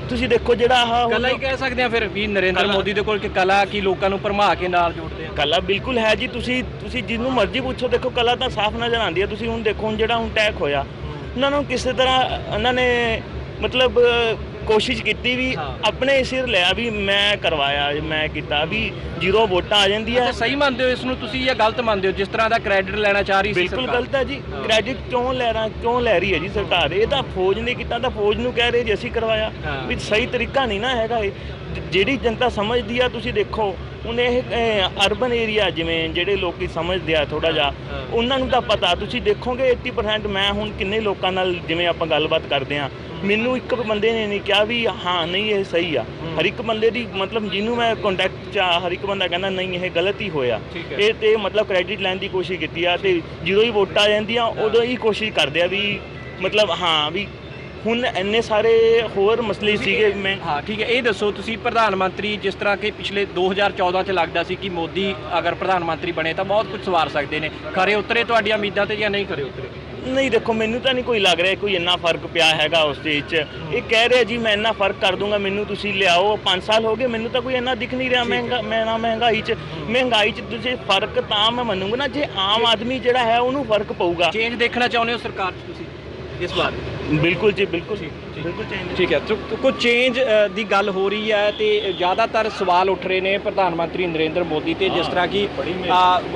ਤੁਸੀਂ ਦੇਖੋ ਜਿਹੜਾ ਆਹ ਕਲਾ ਹੀ ਕਹਿ ਸਕਦੇ ਆ ਫਿਰ ਵੀ ਨਰਿੰਦਰ ਕਲਾ- ਮੋਦੀ ਦੇ ਕੋਲ ਕਿ ਕਲਾ ਕੀ ਲੋਕਾਂ ਨੂੰ ਭਰਮਾ ਕੇ ਨਾਲ ਜੋੜਦੇ ਆ। ਕਲਾ ਬਿਲਕੁਲ ਹੈ ਜੀ ਤੁਸੀਂ ਤੁਸੀਂ ਜਿਹਨੂੰ ਮਰਜ਼ੀ ਪੁੱਛੋ ਦੇਖੋ ਕਲਾ ਤਾਂ ਸਾਫ਼ ਨਜ਼ਰ ਆਉਂਦੀ ਹੈ ਤੁਸੀਂ ਹੁਣ ਦੇਖੋ ਹੁਣ ਜਿਹੜਾ ਹੁਣ ਅਟੈਕ ਹੋਇਆ ਉਹਨਾਂ ਨੂੰ ਕਿਸੇ ਤਰ੍ਹਾਂ ਉਹਨਾਂ ਨੇ ਮਤਲਬ ਕੋਸ਼ਿਸ਼ ਕੀਤੀ ਵੀ ਹਾਂ। ਆਪਣੇ ਸਿਰ ਲਿਆ ਵੀ ਮੈਂ ਕਰਵਾਇਆ ਮੈਂ ਕੀਤਾ ਵੀ ਜ਼ੀਰੋ ਵੋਟਾਂ ਆ ਜਾਂਦੀਆਂ ਅੱਛਾ ਸਹੀ ਮੰਨਦੇ ਹੋ ਇਸ ਨੂੰ ਤੁਸੀਂ ਜਾਂ ਗਲਤ ਮੰਨਦੇ ਹੋ ਜਿਸ ਤਰ੍ਹਾਂ ਦਾ ਕ੍ਰੈਡਿਟ ਲੈਣਾ ਚਾਹ ਰਹੀ ਸੀ ਬਿਲਕੁਲ? ਗਲਤ ਹੈ ਜੀ ਹਾਂ। ਕ੍ਰੈਡਿਟ ਕਿਉਂ ਲੈ ਰਾਂ ਕਿਉਂ ਲੈ ਰਹੀ ਹੈ ਜੀ ਸਰਕਾਰ ਇਹ ਤਾਂ ਫੌਜ ਨੇ ਕੀਤਾ ਤਾਂ ਫੌਜ ਨੂੰ ਕਹਿ ਰਹੇ ਜੀ ਅਸੀਂ ਕਰਵਾਇਆ ਹਾਂ। ਵੀ ਸਹੀ ਤਰੀਕਾ ਨਹੀਂ ਨਾ ਹੈਗਾ ਇਹ ਜਿਹੜੀ ਜਨਤਾ ਸਮਝਦੀ ਆ ਤੁਸੀਂ ਦੇਖੋ ਹੁਣ ਇਹ ਅਰਬਨ ਏਰੀਆ ਜਿਵੇਂ ਜਿਹੜੇ ਲੋਕੀ ਸਮਝਦੇ ਆ ਥੋੜਾ ਜਿਹਾ। ਉਹਨਾਂ ਨੂੰ ਤਾਂ ਪਤਾ। ਤੁਸੀਂ ਦੇਖੋਗੇ 80% ਮੈਂ ਹੁਣ ਕਿੰਨੇ ਲੋਕਾਂ ਨਾਲ ਜਿਵੇਂ ਆਪਾਂ ਗੱਲਬਾਤ ਕਰਦੇ ਆ ਮੈਨੂੰ ਇੱਕ ਬੰਦੇ ਨੇ ਨਹੀਂ ਕਿਹਾ ਵੀ ਹਾਂ ਨਹੀਂ ਇਹ ਸਹੀ ਆ। ਹਰ ਇੱਕ ਬੰਦੇ ਦੀ ਮਤਲਬ ਜਿਹਨੂੰ ਮੈਂ ਕੰਟੈਕਟ ਚ ਹਰ ਇੱਕ ਬੰਦਾ ਕਹਿੰਦਾ ਨਹੀਂ ਇਹ ਗਲਤ ਹੀ ਹੋਇਆ। ਇਹ ਤੇ ਮਤਲਬ ਕ੍ਰੈਡਿਟ ਲੈਣ ਦੀ ਕੋਸ਼ਿਸ਼ ਕੀਤੀ ਆ ਤੇ ਜਦੋਂ ਹੀ ਵੋਟਾਂ ਆ ਜਾਂਦੀਆਂ ਉਦੋਂ ਹੀ ਕੋਸ਼ਿਸ਼ ਕਰਦੇ ਆ ਵੀ ਮਤਲਬ ਹਾਂ ਵੀ ਹੁਣ ਇੰਨੇ ਸਾਰੇ ਹੋਰ ਮਸਲੇ ਸੀਗੇ ਮੈਂ ਹਾਂ ਠੀਕ ਹੈ ਇਹ ਦੱਸੋ ਤੁਸੀਂ ਪ੍ਰਧਾਨ ਮੰਤਰੀ ਜਿਸ ਤਰ੍ਹਾਂ ਕਿ ਪਿਛਲੇ 2014 ਚ ਲੱਗਦਾ ਸੀ ਕਿ ਮੋਦੀ ਅਗਰ ਪ੍ਰਧਾਨ ਮੰਤਰੀ ਬਣੇ ਤਾਂ ਬਹੁਤ ਕੁਝ ਸਵਾਰ ਸਕਦੇ ਨੇ। ਖਰੇ ਉਤਰੇ ਤੁਹਾਡੀਆਂ ਉਮੀਦਾਂ ਤੇ ਜਾਂ ਨਹੀਂ ਖਰੇ ਉਤਰੇ? ਨਹੀਂ ਦੇਖੋ ਮੈਨੂੰ ਤਾਂ ਨਹੀਂ ਕੋਈ ਲੱਗ ਰਿਹਾ ਕੋਈ ਇੰਨਾ ਫ਼ਰਕ ਪਿਆ ਹੈਗਾ ਉਸ ਚੀਜ਼ 'ਚ। ਇਹ ਕਹਿ ਰਿਹਾ ਜੀ ਮੈਂ ਇੰਨਾ ਫ਼ਰਕ ਕਰ ਦੂੰਗਾ ਮੈਨੂੰ ਤੁਸੀਂ ਲਿਆਓ 5 ਸਾਲ ਹੋ ਗਏ ਮੈਨੂੰ ਤਾਂ ਕੋਈ ਇੰਨਾ ਦਿਖ ਨਹੀਂ ਰਿਹਾ ਮਹਿੰਗਾ ਮੈਂ ਨਾ ਮਹਿੰਗਾਈ 'ਚ ਮਹਿੰਗਾਈ 'ਚ ਤੁਸੀਂ ਫ਼ਰਕ ਤਾਂ ਮੈਂ ਮੰਨੂਗਾ ਨਾ ਜੇ ਆਮ ਆਦਮੀ ਜਿਹੜਾ ਹੈ ਉਹਨੂੰ ਫ਼ਰਕ ਪਊਗਾ। ਚੇਂਜ ਦੇਖਣਾ ਚਾਹੁੰਦੇ ਹੋ ਸਰਕਾਰ 'ਚ ਤੁਸੀਂ ਇਸ ਵਾਰ ਬਿਲਕੁਲ ਜੀ ਬਿਲਕੁਲ। ਬਿਲਕੁਲ change ਠੀਕ ਹੈ ਕੋਈ ਚੇਂਜ ਦੀ ਗੱਲ ਹੋ ਰਹੀ ਹੈ ਤੇ ਜ਼ਿਆਦਾਤਰ ਸਵਾਲ ਉੱਠ ਰਹੇ ਨੇ ਪ੍ਰਧਾਨ ਮੰਤਰੀ ਨਰਿੰਦਰ ਮੋਦੀ ਤੇ ਜਿਸ ਤਰ੍ਹਾਂ ਕਿ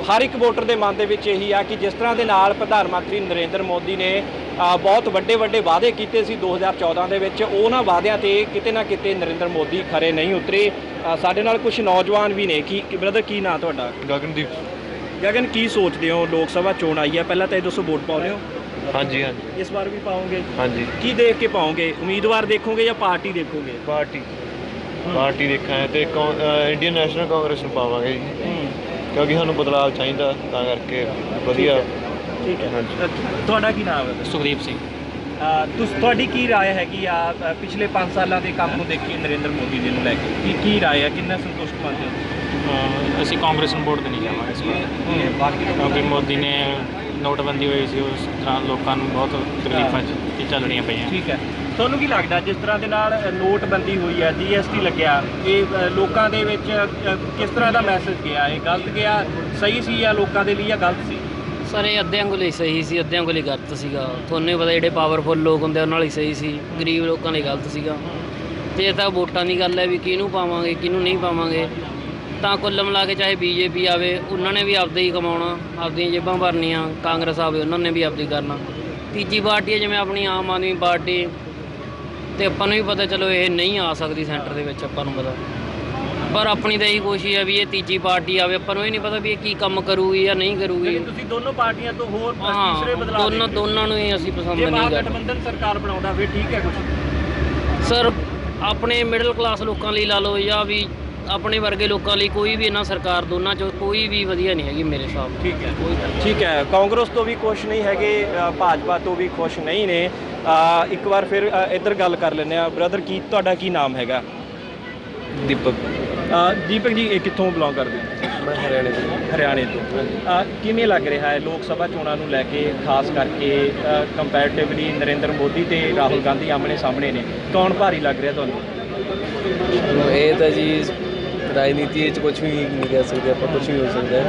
ਹਰ ਇੱਕ ਵੋਟਰ ਦੇ ਮਨ ਦੇ ਵਿੱਚ ਇਹੀ ਆ ਕਿ ਜਿਸ ਤਰ੍ਹਾਂ ਦੇ ਨਾਲ ਪ੍ਰਧਾਨ ਮੰਤਰੀ ਨਰਿੰਦਰ ਮੋਦੀ ਨੇ ਬਹੁਤ ਵੱਡੇ ਵੱਡੇ ਵਾਅਦੇ ਕੀਤੇ ਸੀ 2014 ਦੇ ਵਿੱਚ ਉਹਨਾਂ ਵਾਅਦਿਆਂ ਤੇ ਕਿਤੇ ਨਾ ਕਿਤੇ ਨਰਿੰਦਰ ਮੋਦੀ ਖਰੇ ਨਹੀਂ ਉਤਰੇ। ਸਾਡੇ ਨਾਲ ਕੁਝ ਨੌਜਵਾਨ ਵੀ ਨੇ ਕੀ ਬ੍ਰਦਰ ਕੀ ਨਾਂ ਤੁਹਾਡਾ? ਗਗਨਦੀਪ। ਗਗਨ ਕੀ ਸੋਚਦੇ ਹੋ ਲੋਕ ਸਭਾ ਚੋਣ ਆਈ ਹੈ? ਪਹਿਲਾਂ ਤਾਂ ਇਹ ਦੱਸੋ ਵੋਟ ਪਾਉਂਦੇ ਹੋ। ਹਾਂਜੀ ਹਾਂਜੀ ਇਸ ਵਾਰ ਵੀ ਪਾਓਗੇ ਹਾਂਜੀ ਕੀ ਦੇਖ ਕੇ ਪਾਓਗੇ ਉਮੀਦਵਾਰ ਦੇਖੋਗੇ ਜਾਂ ਪਾਰਟੀ ਦੇਖੋਗੇ ਪਾਰਟੀ ਪਾਰਟੀ ਦੇਖਾਂਗੇ ਤੇ ਕੌਂ- ਅਹ ਇੰਡੀਅਨ ਨੈਸ਼ਨਲ ਕਾਂਗਰਸ ਨੂੰ ਪਾਵਾਂਗੇ ਜੀ ਕਿਉਂਕਿ ਸਾਨੂੰ ਬਦਲਾਅ ਚਾਹੀਦਾ ਤਾਂ ਕਰਕੇ ਵਧੀਆ ਠੀਕ ਹੈ ਹਾਂਜੀ। ਅ, ਤੁਹਾਡਾ ਕੀ ਨਾਮ ਹੈ ਸੁਖਦੀਪ ਸਿੰਘ ਤੁਸੀਂ ਤੁਹਾਡੀ ਕੀ رائے ਹੈਗੀ ਆ ਅ, ਪਿਛਲੇ 5 ਸਾਲਾਂ ਦੇ ਕੰਮ ਨੂੰ ਦੇਖੀ ਨਰਿੰਦਰ ਮੋਦੀ ਜੀ ਨੂੰ ਲੈ ਕੇ ਕੀ ਕੀ رائے ਹੈ ਕਿੰਨਾ ਸੰਤੁਸ਼ਟ ਮੰਨਦੇ ਹੋ ਅਸੀਂ ਕਾਂਗਰਸ ਨੂੰ ਵੋਟ ਦੇਣੀ ਜਾਵਾਂਗੇ ਇਸ ਵਾਰ ਕਿਉਂਕਿ ਮੋਦੀ ਨੇ ਨੋਟਬੰਦੀ ਹੋਈ ਸੀ ਉਸ ਤਰ੍ਹਾਂ ਲੋਕਾਂ ਨੂੰ ਬਹੁਤ ਤਕਲੀਫਾਂ ਚ ਇਹ ਚੱਲਣੀਆਂ ਪਈਆਂ। ਠੀਕ ਹੈ। ਤੁਹਾਨੂੰ ਕੀ ਲੱਗਦਾ ਜਿਸ ਤਰ੍ਹਾਂ ਦੇ ਨਾਲ ਨੋਟਬੰਦੀ ਹੋਈ ਹੈ ਜੀਐਸਟੀ ਲੱਗਿਆ ਇਹ ਅ, ਲੋਕਾਂ ਦੇ ਵਿੱਚ ਅ, ਕਿਸ ਤਰ੍ਹਾਂ ਦਾ ਮੈਸੇਜ ਗਿਆ? ਇਹ ਗਲਤ ਗਿਆ ਸਹੀ ਸੀ ਜਾਂ ਲੋਕਾਂ ਦੇ ਲਈ ਜਾਂ ਗਲਤ ਸੀ? ਸਰ ਇਹ ਅੱਧਿਆਂ ਕੋਲ ਹੀ ਸਹੀ ਸੀ ਅੱਧਿਆਂ ਕੋਲ ਹੀ ਗਲਤ ਸੀਗਾ। ਤੁਹਾਨੂੰ ਹੀ ਪਤਾ ਜਿਹੜੇ ਪਾਵਰਫੁੱਲ ਲੋਕ ਹੁੰਦੇ ਉਹਨਾਂ ਲਈ ਸਹੀ ਸੀ ਗਰੀਬ ਲੋਕਾਂ ਲਈ ਗਲਤ ਸੀਗਾ। ਤੇ ਇਹ ਤਾਂ ਵੋਟਾਂ ਦੀ ਗੱਲ ਹੈ ਵੀ ਕਿਹਨੂੰ ਪਾਵਾਂਗੇ ਕਿਹਨੂੰ ਨਹੀਂ ਪਾਵਾਂਗੇ। ਤਾਂ ਕੁੱਲ ਮਿਲਾ ਕੇ ਚਾਹੇ ਬੀਜੇਪੀ ਆਵੇ ਉਹਨਾਂ ਨੇ ਵੀ ਆਪਦੇ ਹੀ ਕਮਾਉਣਾ ਆਪਦੀਆਂ ਜੇਬਾਂ ਭਰਨੀਆਂ ਕਾਂਗਰਸ ਆਵੇ ਉਹਨਾਂ ਨੇ ਵੀ ਆਪਦੀ ਕਰਨਾ। ਤੀਜੀ ਪਾਰਟੀ ਹੈ ਜਿਵੇਂ ਆਪਣੀ ਆਮ ਆਦਮੀ ਪਾਰਟੀ ਤੇ ਆਪਾਂ ਨੂੰ ਵੀ ਪਤਾ ਚਲੋ ਇਹ ਨਹੀਂ ਆ ਸਕਦੀ ਸੈਂਟਰ ਦੇ ਵਿੱਚ ਆਪਾਂ ਨੂੰ ਪਤਾ। ਪਰ ਆਪਣੀ ਤਾਂ ਇਹੀ ਕੋਸ਼ਿਸ਼ ਹੈ ਵੀ ਇਹ ਤੀਜੀ ਪਾਰਟੀ ਆਵੇ ਆਪਾਂ ਨੂੰ ਇਹ ਨਹੀਂ ਪਤਾ ਵੀ ਇਹ ਕੀ ਕੰਮ ਕਰੂਗੀ ਜਾਂ ਨਹੀਂ ਕਰੂਗੀ। ਲੇਕਿਨ ਤੁਸੀਂ ਦੋਨੋਂ ਪਾਰਟੀਆਂ ਤੋਂ ਹੋਰ ਤੀਸਰੇ ਬਦਲਾਅ ਦੋਨੋਂ ਦੇਖਦੇ ਹੋ। ਦੋਨਾਂ ਨੂੰ ਹੀ ਅਸੀਂ ਪਸੰਦ ਜੇ ਨਹੀਂ ਕਰਦੇ। ਮਹਾਗਠਬੰਧਨ ਸਰਕਾਰ ਬਣਾਉਂਦਾ ਫਿਰ ਠੀਕ ਹੈ ਕੁਝ ਸਰ ਆਪਣੇ ਮਿਡਲ ਕਲਾਸ ਲੋਕਾਂ ਲਈ ਲਾ ਲਓ ਜਾਂ ਵੀ ਆਪਣੇ ਵਰਗੇ ਲੋਕਾਂ ਲਈ ਕੋਈ ਵੀ ਇਹਨਾਂ ਸਰਕਾਰ ਦੋਨਾਂ ਚੋਂ ਕੋਈ ਵੀ ਵਧੀਆ ਨਹੀਂ ਹੈਗੀ ਮੇਰੇ ਹਿਸਾਬ ਨਾਲ। ਠੀਕ ਹੈ। ਠੀਕ ਹੈ। ਕਾਂਗਰਸ ਤੋਂ ਵੀ ਖੁਸ਼ ਨਹੀਂ ਹੈਗੇ ਅ, ਭਾਜਪਾ ਤੋਂ ਵੀ ਖੁਸ਼ ਨਹੀਂ ਨੇ। ਅ, ਇੱਕ ਵਾਰ ਫਿਰ ਅ, ਇੱਧਰ ਗੱਲ ਕਰ ਲੈਂਦੇ ਆ ਬ੍ਰਦਰ ਕੀ ਤੁਹਾਡਾ ਕੀ ਨਾਮ ਹੈਗਾ? ਦੀਪਕ। ਅ, ਦੀਪਕ ਜੀ ਇਹ ਕਿੱਥੋਂ ਬਿਲੋਂਗ ਕਰਦੇ? ਹੋ ਮੈਂ ਹਰਿਆਣੇ ਤੋਂ। ਹਰਿਆਣੇ ਤੋਂ। ਅ, ਕਿਵੇਂ ਲੱਗ ਰਿਹਾ ਹੈ ਲੋਕ ਸਭਾ ਚੋਣਾਂ ਨੂੰ ਲੈ ਕੇ? ਖਾਸ ਕਰਕੇ ਕੰਪੈਰੀਟਿਵਲੀ ਨਰਿੰਦਰ ਮੋਦੀ ਤੇ ਰਾਹੁਲ ਗਾਂਧੀ ਆਮਣੇ ਸਾਹਮਣੇ ਨੇ। ਕੌਣ ਭਾਰੀ ਲੱਗ ਰਿਹਾ ਤੁਹਾਨੂੰ? ਇਹ ਤਾਂ ਜੀ ਰਾਜਨੀਤੀ ਵਿੱਚ ਕੁਝ ਵੀ ਨਹੀਂ ਕਹਿ ਸਕਦੇ ਆਪਾਂ ਕੁਝ ਵੀ ਹੋ ਸਕਦਾ ਹੈ।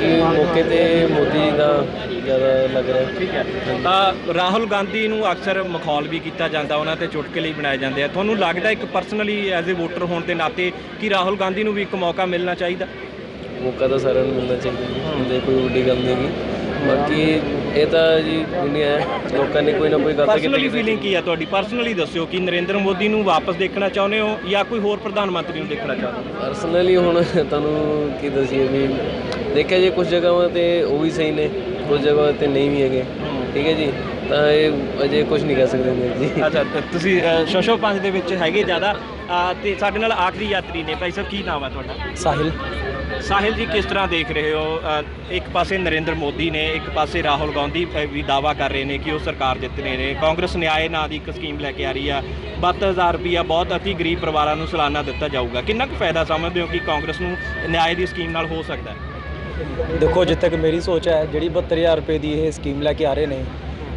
ਕਿ ਮੌਕੇ ਤੇ ਮੋਦੀ ਦਾ ਜ਼ਿਆਦਾ ਲੱਗ ਰਿਹਾ ਠੀਕ ਹੈ। ਤਾਂ ਰਾਹੁਲ ਗਾਂਧੀ ਨੂੰ ਅਕਸਰ ਮਖੌਲ ਵੀ ਕੀਤਾ ਜਾਂਦਾ ਉਹਨਾਂ ਤੇ ਚੁਟਕਲੇ ਹੀ ਬਣਾਏ ਜਾਂਦੇ ਆ। ਤੁਹਾਨੂੰ ਲੱਗਦਾ ਇੱਕ ਪਰਸਨਲੀ ਐਜ਼ ਅ ਵੋਟਰ ਹੋਣ ਦੇ ਨਾਤੇ ਕਿ ਰਾਹੁਲ ਗਾਂਧੀ ਨੂੰ ਵੀ ਇੱਕ ਮੌਕਾ ਮਿਲਣਾ ਚਾਹੀਦਾ? ਮੌਕਾ ਤਾਂ ਸਾਰਿਆਂ ਨੂੰ ਮਿਲਣਾ ਚਾਹੀਦਾ ਜੀ। ਇਹਦੇ ਕੋਈ ਵੱਡੀ ਗੱਲ ਨਹੀਂ ਹੈਗੀ। ਬਾਕੀ ਇਹ ਤਾਂ ਜੀ ਦੁਨੀਆ ਹੈ ਲੋਕਾਂ ਨੇ ਕੋਈ ਨਾ ਕੋਈ ਗੱਲ ਤਾਂ ਪਰਸਨਲੀ ਕੀਤੀ ਫੀਲਿੰਗ ਕੀ ਆ ਤੁਹਾਡੀ? ਪਰਸਨਲੀ ਦੱਸਿਓ ਕਿ ਨਰਿੰਦਰ ਮੋਦੀ ਨੂੰ ਵਾਪਸ ਦੇਖਣਾ ਚਾਹੁੰਦੇ ਹੋ ਜਾਂ ਕੋਈ ਹੋਰ ਪ੍ਰਧਾਨ ਮੰਤਰੀ ਨੂੰ ਦੇਖਣਾ ਚਾਹੁੰਦੇ ਹੋ? ਪਰਸਨਲੀ ਹੁਣ ਤੁਹਾਨੂੰ ਕੀ ਦਸੀਏ ਵੀ ਦੇਖਿਆ ਜੇ ਕੁਝ ਜਗ੍ਹਾਵਾਂ ਤੇ ਉਹ ਵੀ ਸਹੀ ਨੇ ਕੁਝ ਜਗ੍ਹਾ ਤੇ ਨਹੀਂ ਵੀ ਹੈਗੇ। ਠੀਕ ਹੈ ਜੀ? ਤਾਂ ਇਹ ਅਜੇ ਕੁਝ ਨਹੀਂ ਕਹਿ ਸਕਦੇ ਜੀ। ਅੱਛਾ ਤੇ ਤੁਸੀਂ ਸ਼ਸ਼ੋ ਪੰਜ ਦੇ ਵਿੱਚ ਹੈਗੇ ਜ਼ਿਆਦਾ ਅ, ਤੇ ਸਾਡੇ ਨਾਲ ਆਖਰੀ ਯਾਤਰੀ ਨੇ। ਭਾਈ ਸਾਹਿਬ ਕੀ ਨਾਮ ਹੈ ਤੁਹਾਡਾ? ਸਾਹਿਲ। ਸਾਹਿਲ ਜੀ ਕਿਸ ਤਰ੍ਹਾਂ ਦੇਖ ਰਹੇ ਹੋ? ਅ, ਇੱਕ ਪਾਸੇ ਨਰਿੰਦਰ ਮੋਦੀ ਨੇ ਇੱਕ ਪਾਸੇ ਰਾਹੁਲ ਗਾਂਧੀ ਅ, ਵੀ ਦਾਵਾ ਕਰ ਰਹੇ ਨੇ ਕਿ ਉਹ ਸਰਕਾਰ ਜਿੱਤ ਰਹੇ ਨੇ। ਕਾਂਗਰਸ ਨਿਆਏ ਨਾਂ ਦੀ ਇੱਕ ਸਕੀਮ ਲੈ ਕੇ ਆ ਰਹੀ ਆ। 72000 ਰੁਪਈਆ ਬਹੁਤ ਅਤੀ ਗਰੀਬ ਪਰਿਵਾਰਾਂ ਨੂੰ ਸਾਲਾਨਾ ਦਿੱਤਾ ਜਾਊਗਾ। ਕਿੰਨਾ ਕੁ ਫਾਇਦਾ ਸਮਝਦੇ ਹੋ ਕਿ ਕਾਂਗਰਸ ਨੂੰ ਨਿਆਏ ਦੀ ਸਕੀਮ ਨਾਲ ਹੋ ਸਕਦਾ ਹੈ? ਦੇਖੋ ਜਿੱਥੇ ਤੱਕ ਮੇਰੀ ਸੋਚ ਹੈ ਜਿਹੜੀ 72000 ਰੁਪਏ ਦੀ ਇਹ ਸਕੀਮ ਲੈ ਕੇ ਆ ਰਹੇ ਨੇ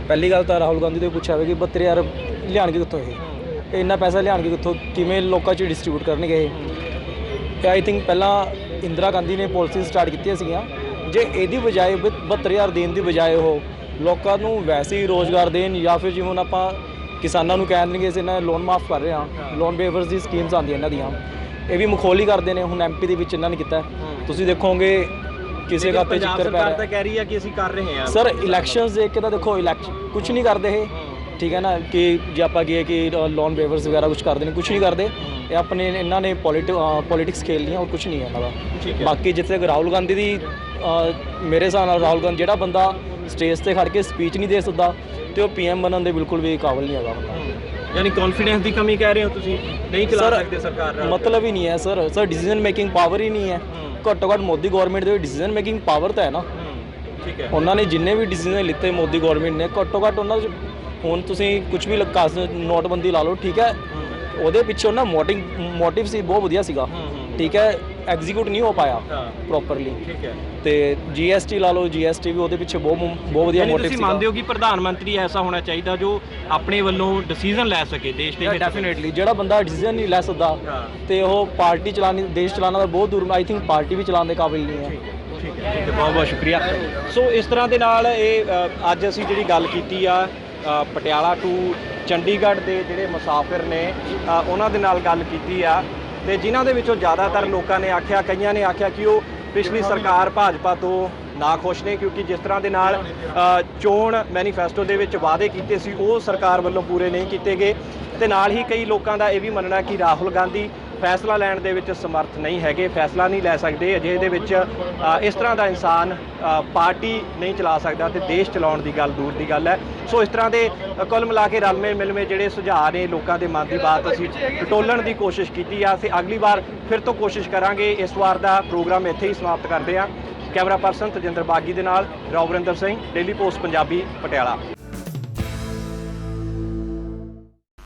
ਪਹਿਲੀ ਗੱਲ ਤਾਂ ਰਾਹੁਲ ਗਾਂਧੀ ਤੋਂ ਹੀ ਪੁੱਛਿਆ ਹੋਵੇ ਕਿ 72000 ਲਿਆਣਗੇ ਕਿੱਥੋਂ ਇਹ? ਇਹ ਇੰਨਾ ਪੈਸਾ ਲਿਆਣਗੇ ਕਿੱਥੋਂ? ਕਿਵੇਂ ਲੋਕਾਂ 'ਚ ਡਿਸਟ੍ਰੀਬਿਊਟ ਕਰਨਗੇ ਇਹ? ਤੇ ਆਈ ਥਿੰਕ ਪਹਿਲਾਂ ਇੰਦਰਾ ਗਾਂਧੀ ਨੇ ਪਾਲਿਸੀ ਸਟਾਰਟ ਕੀਤੀਆਂ ਸੀਗੀਆਂ। ਜੇ ਇਹਦੀ ਬਜਾਏ 72000 ਦੇਣ ਦੀ ਬਜਾਏ ਉਹ ਲੋਕਾਂ ਨੂੰ ਵੈਸੇ ਹੀ ਰੋਜ਼ਗਾਰ ਦੇਣ ਜਾਂ ਫਿਰ ਜਿਵੇਂ ਹੁਣ ਆਪਾਂ ਕਿਸਾਨਾਂ ਨੂੰ ਕਹਿ ਦੇਣਗੇ ਅਸੀਂ ਇਹਨਾਂ ਲੋਨ ਮਾਫ ਕਰ ਰਹੇ ਹਾਂ ਲੋਨ ਵੇਵਰਸ ਦੀ ਸਕੀਮਸ ਆਉਂਦੀਆਂ ਇਹਨਾਂ ਦੀਆਂ। ਇਹ ਵੀ ਮਖੌਲੀ ਕਰਦੇ ਨੇ ਹੁਣ ਐਮਪੀ ਦੇ ਵਿੱਚ ਇਹਨਾਂ ਨੇ ਕੀਤਾ। ਤੁਸੀਂ ਦੇਖੋਗੇ ਕਿਸੇ ਪੰਜਾਬ ਚੱਕਰ ਪੈ ਸਰਕਾਰ ਤਾਂ ਕਹਿ ਰਹੀ ਹੈ ਕਿ ਅਸੀਂ ਕਰ ਰਹੇ ਹਾਂ। ਸਰ ਇਲੈਕਸ਼ਨਸ ਦੇਖ ਕੇ ਤਾਂ ਦੇਖੋ ਇਲੈਕਸ਼ਨ ਕੁਝ ਨਹੀਂ ਕਰਦੇ ਇਹ। ਠੀਕ ਹੈ ਨਾ ਕਿ ਜੇ ਆਪਾਂ ਕਹੀਏ ਕਿ ਲੋਨ ਵੇਵਰਸ ਵਗੈਰਾ ਕੁਝ ਕਰਦੇ ਨੇ ਕੁਝ ਨਹੀਂ ਕਰਦੇ। ਇਹ ਆਪਣੇ ਇਹਨਾਂ ਨੇ ਪੋਲਿਟਿਕਸ ਖੇਲ ਲਿਆ ਹੋਰ ਕੁਝ ਨਹੀਂ ਹੈ ਇਹਨਾਂ ਦਾ। ਬਾਕੀ ਜਿੱਥੇ ਤੱਕ ਰਾਹੁਲ ਗਾਂਧੀ ਦੀ ਮੇਰੇ ਹਿਸਾਬ ਨਾਲ ਰਾਹੁਲ ਗਾਂਧੀ ਜਿਹੜਾ ਬੰਦਾ ਸਟੇਜ ਤੇ ਖੜ ਕੇ ਸਪੀਚ ਨਹੀਂ ਦੇ ਸਕਦਾ ਤੇ ਉਹ ਪੀਐਮ ਬਣਨ ਦੇ ਬਿਲਕੁਲ ਵੀ ਕਾਬਿਲ ਨਹੀਂ ਹੈਗਾ ਬੰਦਾ। ਯਾਨੀ ਕੌਨਫੀਡੈਂਸ ਦੀ ਕਮੀ ਕਹਿ ਰਹੇ ਹੋ ਤੁਸੀਂ? ਨਹੀਂ ਚਲਾ ਸਕਦੇ ਸਰਕਾਰ ਨਾਲ। ਮਤਲਬ ਹੀ ਨਹੀਂ ਹੈ sir sir decision making power ਹੀ ਨਹੀਂ ਹੈ। ਘੱਟੋ ਘੱਟ ਮੋਦੀ ਗਵਰਨਮੈਂਟ ਦੇ ਡਿਸੀਜਨ ਮੇਕਿੰਗ ਪਾਵਰ ਤਾਂ ਹੈ ਨਾ। ਠੀਕ ਹੈ। ਉਹਨਾਂ ਨੇ ਜਿੰਨੇ ਵੀ ਡਿਸੀਜਨ ਲਿੱਤੇ ਮੋਦੀ ਗਵਰਨਮੈਂਟ ਨੇ ਘੱਟੋ ਘੱਟ ਉਹਨਾਂ 'ਚ ਹੁਣ ਤੁਸੀਂ ਕੁਝ ਵੀ ਲਗਾ ਨੋਟਬੰਦੀ ਲਾ ਲਓ ਠੀਕ ਹੈ? ਉਹਦੇ ਪਿੱਛੇ ਉਹਨਾਂ ਮੋਟਿਵ ਮੋਟਿਵ ਸੀ ਬਹੁਤ ਵਧੀਆ ਸੀਗਾ। ਠੀਕ ਹੈ? ਐਗਜ਼ੀਕਿਊਟ ਨਹੀਂ ਹੋ ਪਾਇਆ। ਪ੍ਰੋਪਰਲੀ ਠੀਕ ਹੈ। ਤੇ ਜੀਐਸਟੀ ਲਾ ਲਓ ਜੀਐਸਟੀ ਵੀ ਉਹਦੇ ਪਿੱਛੇ ਬਹੁਤ ਬਹੁਤ ਵਧੀਆ ਮੋਟਿਵ ਤੁਸੀਂ ਸੀਗਾ। ਮੰਨਦੇ ਹੋ ਕਿ ਪ੍ਰਧਾਨ ਮੰਤਰੀ ਐਸਾ ਹੋਣਾ ਚਾਹੀਦਾ ਜੋ ਆਪਣੇ ਵੱਲੋਂ ਡਿਸੀਜਨ ਲੈ ਸਕੇ ਦੇਸ਼ ਦੇ ਡੈਫੀਨਿਟਲੀ ਜਿਹੜਾ ਬੰਦਾ ਡਿਸੀਜਨ ਨਹੀਂ ਲੈ ਸਕਦਾ। ਤੇ ਉਹ ਪਾਰਟੀ ਚਲਾਣੀ ਦੇਸ਼ ਚਲਾਉਣਾ ਦਾ ਬਹੁਤ ਦੂਰ ਆਈ ਥਿੰਕ ਪਾਰਟੀ ਵੀ ਚਲਾਉਣ ਦੇ ਕਾਬਿਲ ਨਹੀਂ ਹੈ। ਠੀਕ ਹੈ ਬਹੁਤ ਬਹੁਤ ਸ਼ੁਕਰੀਆ। ਸੋ ਇਸ ਤਰ੍ਹਾਂ ਦੇ ਨਾਲ ਇਹ ਅੱਜ ਅਸੀਂ ਜਿਹੜੀ ਗੱਲ ਕੀਤੀ ਆ ਪਟਿਆਲਾ ਟੂ ਚੰਡੀਗੜ੍ਹ ਦੇ ਜਿਹੜੇ ਮੁਸਾਫਿਰ ਨੇ ਉਹਨਾਂ ਦੇ ਨਾਲ ਗੱਲ ਕੀਤੀ ਆ। ਤੇ ਜਿਨ੍ਹਾਂ ਦੇ ਵਿੱਚੋਂ ਜ਼ਿਆਦਾਤਰ ਲੋਕਾਂ ਨੇ ਆਖਿਆ ਕਈਆਂ ਨੇ ਆਖਿਆ ਕਿ ਉਹ ਪਿਛਲੀ ਸਰਕਾਰ ਭਾਜਪਾ ਤੋਂ ਨਾ ਖੁਸ਼ ਨੇ ਕਿਉਂਕਿ ਜਿਸ ਤਰ੍ਹਾਂ ਦੇ ਨਾਲ ਚੋਣ ਮੈਨੀਫੈਸਟੋ ਦੇ ਵਿੱਚ ਵਾਅਦੇ ਕੀਤੇ ਸੀ ਉਹ ਸਰਕਾਰ ਵੱਲੋਂ ਪੂਰੇ ਨਹੀਂ ਕੀਤੇ ਗਏ। ਤੇ ਨਾਲ ਹੀ ਕਈ ਲੋਕਾਂ ਦਾ ਇਹ ਵੀ ਮੰਨਣਾ ਕਿ ਰਾਹੁਲ ਗਾਂਧੀ ਫੈਸਲਾ ਲੈਣ ਦੇ ਵਿੱਚ ਸਮਰਥ ਨਹੀਂ ਹੈਗੇ, ਫੈਸਲਾ ਨਹੀਂ ਲੈ ਸਕਦੇ ਅਜੇ ਦੇ ਵਿੱਚ ਇਸ ਤਰ੍ਹਾਂ ਦਾ ਇਨਸਾਨ ਪਾਰਟੀ ਨਹੀਂ ਚਲਾ ਸਕਦਾ ਤੇ ਦੇਸ਼ ਚਲਾਉਣ ਦੀ ਗੱਲ ਦੂਰ ਦੀ ਗੱਲ ਹੈ। ਸੋ ਇਸ ਤਰ੍ਹਾਂ ਦੇ ਕੁੱਲ ਮਿਲਾ ਕੇ ਰਲਵੇਂ ਮਿਲਵੇਂ ਜਿਹੜੇ ਸੁਝਾਅ ਨੇ ਲੋਕਾਂ ਦੇ ਮਨ ਦੀ ਬਾਤ ਅਸੀਂ ਟਟੋਲਣ ਦੀ ਕੋਸ਼ਿਸ਼ ਕੀਤੀ ਆ ਤੇ ਅਗਲੀ ਵਾਰ ਫਿਰ ਤੋਂ ਕੋਸ਼ਿਸ਼ ਕਰਾਂਗੇ। ਇਸ ਵਾਰ ਦਾ ਪ੍ਰੋਗਰਾਮ ਇੱਥੇ ਹੀ ਸਮਾਪਤ ਕਰਦੇ ਹਾਂ। ਕੈਮਰਾ ਪਰਸਨ ਤਜਿੰਦਰ ਬਾਗੀ ਦੇ ਨਾਲ ਰੌਵਰਿੰਦਰ ਸਿੰਘ, ਡੇਲੀ ਪੋਸਟ ਪੰਜਾਬੀ ਪਟਿਆਲਾ।